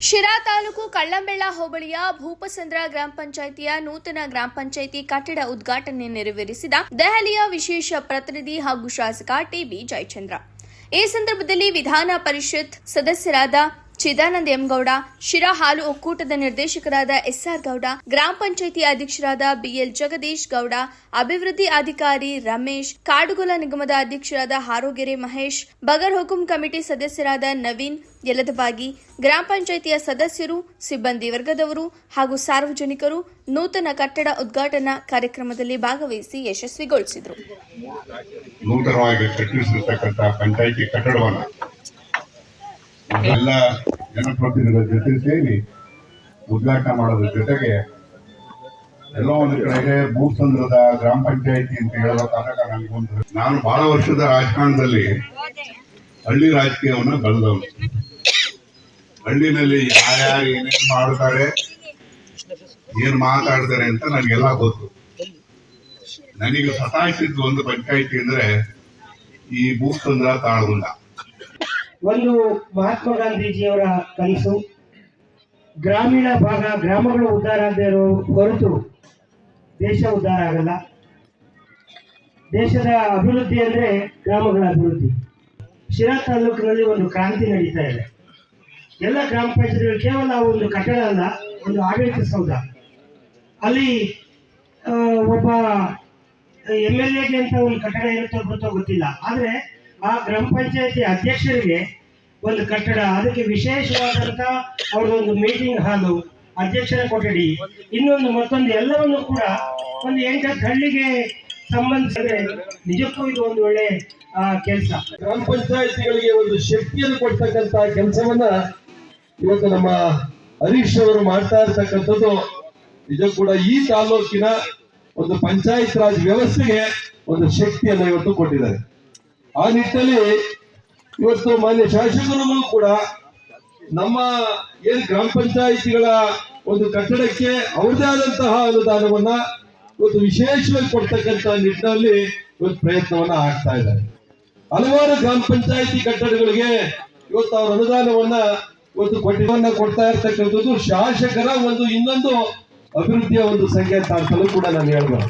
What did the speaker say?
ಶಿರಾ ತಾಲೂಕು ಕಳ್ಳಂಬೆಳ್ಳ ಹೋಬಳಿಯ ಭೂಪಸಂದ್ರ ಗ್ರಾಮ ಪಂಚಾಯಿತಿಯ ನೂತನ ಗ್ರಾಮ ಪಂಚಾಯಿತಿ ಕಟ್ಟಡ ಉದ್ಘಾಟನೆ ನೆರವೇರಿಸಿದ ದೆಹಲಿಯ ವಿಶೇಷ ಪ್ರತಿನಿಧಿ ಹಾಗೂ ಶಾಸಕ ಟಿಬಿ ಜಯಚಂದ್ರ. ಈ ಸಂದರ್ಭದಲ್ಲಿ ವಿಧಾನ ಪರಿಷತ್ ಸದಸ್ಯರಾದ ಚಿದಾನಂದ ಎಂಗೌಡ ಶಿರಾ ಹಾಲು ಒಕ್ಕೂಟದ ನಿರ್ದೇಶಕರಾದ ಎಸ್ಆರ್ ಗೌಡ, ಗ್ರಾಮ ಪಂಚಾಯಿತಿ ಅಧ್ಯಕ್ಷರಾದ ಬಿಎಲ್ ಜಗದೀಶ್ ಗೌಡ, ಅಭಿವೃದ್ಧಿ ಅಧಿಕಾರಿ ರಮೇಶ್, ಕಾಡುಗೊಲ ನಿಗಮದ ಅಧ್ಯಕ್ಷರಾದ ಹಾರೋಗೆರೆ ಮಹೇಶ್, ಬಗರ್ ಹುಕುಂ ಕಮಿಟಿ ಸದಸ್ಯರಾದ ನವೀನ್, ಯಲದಬಾಗಿ, ಗ್ರಾಮ ಪಂಚಾಯಿತಿಯ ಸದಸ್ಯರು, ಸಿಬ್ಬಂದಿ ವರ್ಗದವರು ಹಾಗೂ ಸಾರ್ವಜನಿಕರು ನೂತನ ಕಟ್ಟಡ ಉದ್ಘಾಟನಾ ಕಾರ್ಯಕ್ರಮದಲ್ಲಿ ಭಾಗವಹಿಸಿ ಯಶಸ್ವಿಗೊಳಿಸಿದರು. ನೂತನವಾಗಿ ಎಲ್ಲ ಜನಪ್ರತಿನಿಧಿಗಳ ಜೊತೆ ಸೇರಿ ಉದ್ಘಾಟನೆ ಮಾಡೋದ್ರ ಜೊತೆಗೆ ಎಲ್ಲೋ ಒಂದು ಕಡೆಗೆ ಭೂಸಂದ್ರದ ಗ್ರಾಮ ಪಂಚಾಯಿತಿ ಅಂತ ಹೇಳಬೇಕಾದಾಗ ಒಂದು ನಾನು ಬಹಳ ವರ್ಷದ ರಾಜಕಾರಣದಲ್ಲಿ ಹಳ್ಳಿ ರಾಜಕೀಯವನ್ನು ಬೆಳೆದವನು. ಹಳ್ಳಿನಲ್ಲಿ ಯಾರ್ಯಾರು ಏನೇನು ಮಾಡ್ತಾರೆ ಏನ್ ಮಾತಾಡ್ತಾರೆ ಅಂತ ನನಗೆಲ್ಲ ಗೊತ್ತು. ನನಗೆ ಸತಾಯಿಸಿದ್ದು ಒಂದು ಪಂಚಾಯಿತಿ ಅಂದ್ರೆ ಈ ಭೂಸಂದ್ರ ತಾಳಗುಂಡ. ಒಂದು ಮಹಾತ್ಮ ಗಾಂಧೀಜಿಯವರ ಕನಸು. ಗ್ರಾಮೀಣ ಭಾಗ, ಗ್ರಾಮಗಳು ಉದ್ಧಾರ ಆಗದೆ ಹೊರತು ದೇಶ ಉದ್ಧಾರ ಆಗಲ್ಲ. ದೇಶದ ಅಭಿವೃದ್ಧಿ ಅಂದ್ರೆ ಗ್ರಾಮಗಳ ಅಭಿವೃದ್ಧಿ. ಶಿರಾ ತಾಲೂಕಿನಲ್ಲಿ ಒಂದು ಕ್ರಾಂತಿ ನಡೀತಾ ಇದೆ. ಎಲ್ಲ ಗ್ರಾಮ ಪಂಚಾಯತ್ಗಳು ಕೇವಲ ಒಂದು ಕಟ್ಟಡ ಅಲ್ಲ, ಒಂದು ಆಡಳಿತ ಸೌಧ. ಅಲ್ಲಿ ಒಬ್ಬ ಎಂ ಎಲ್ ಎಗೆ ಅಂತ ಒಂದು ಕಟ್ಟಡ ಇರುತ್ತೋ ಗೊತ್ತೋ ಗೊತ್ತಿಲ್ಲ ಆದ್ರೆ ಆ ಗ್ರಾಮ ಪಂಚಾಯತಿ ಅಧ್ಯಕ್ಷರಿಗೆ ಒಂದು ಕಟ್ಟಡ, ಅದಕ್ಕೆ ವಿಶೇಷವಾದಂತ ಅವ್ರದೊಂದು ಮೀಟಿಂಗ್ ಹಾಲು ಅಧ್ಯಕ್ಷರ ಕೊಠಡಿ, ಇನ್ನೊಂದು ಮತ್ತೊಂದು ಎಲ್ಲವನ್ನು ಕೂಡ ಒಂದು ಎಂಟತ್ತು ಹಳ್ಳಿಗೆ ಸಂಬಂಧಿಸಿದ್ರೆ ನಿಜಕ್ಕೂ ಇದು ಒಂದು ಒಳ್ಳೆ ಕೆಲಸ. ಗ್ರಾಮ ಪಂಚಾಯತಿಗಳಿಗೆ ಒಂದು ಶಕ್ತಿಯನ್ನು ಕೊಡ್ತಕ್ಕಂತ ಕೆಲಸವನ್ನ ಇವತ್ತು ನಮ್ಮ ಹರೀಶ್ ಅವರು ಮಾಡ್ತಾ ಇರ್ತಕ್ಕಂಥದ್ದು. ನಿಜ ಕೂಡ ಈ ತಾಲೂಕಿನ ಒಂದು ಪಂಚಾಯತ್ ರಾಜ್ ವ್ಯವಸ್ಥೆಗೆ ಒಂದು ಶಕ್ತಿಯನ್ನು ಇವತ್ತು ಕೊಟ್ಟಿದ್ದಾರೆ. ಆ ನಿಟ್ಟಿನಲ್ಲಿ ಇವತ್ತು ಮಾನ್ಯ ಶಾಸಕರುಗಳು ಕೂಡ ನಮ್ಮ ಏನ್ ಗ್ರಾಮ ಪಂಚಾಯಿತಿಗಳ ಒಂದು ಕಟ್ಟಡಕ್ಕೆ ಅವ್ರದೇ ಆದಂತಹ ಅನುದಾನವನ್ನ ಇವತ್ತು ವಿಶೇಷವಾಗಿ ಕೊಡ್ತಕ್ಕಂತ ನಿಟ್ಟಿನಲ್ಲಿ ಇವತ್ತು ಪ್ರಯತ್ನವನ್ನ ಆಗ್ತಾ ಇದ್ದಾರೆ. ಹಲವಾರು ಗ್ರಾಮ ಪಂಚಾಯಿತಿ ಕಟ್ಟಡಗಳಿಗೆ ಇವತ್ತು ಅವರ ಅನುದಾನವನ್ನ ಇವತ್ತು ಕೊಟ್ಟಿವನ್ನ ಕೊಡ್ತಾ ಇರ್ತಕ್ಕಂಥದ್ದು ಶಾಸಕರ ಒಂದು ಇನ್ನೊಂದು ಅಭಿವೃದ್ಧಿಯ ಒಂದು ಸಂಕೇತ ಅಂತಲೂ ಕೂಡ ನಾನು ಹೇಳ್ಬೋದು.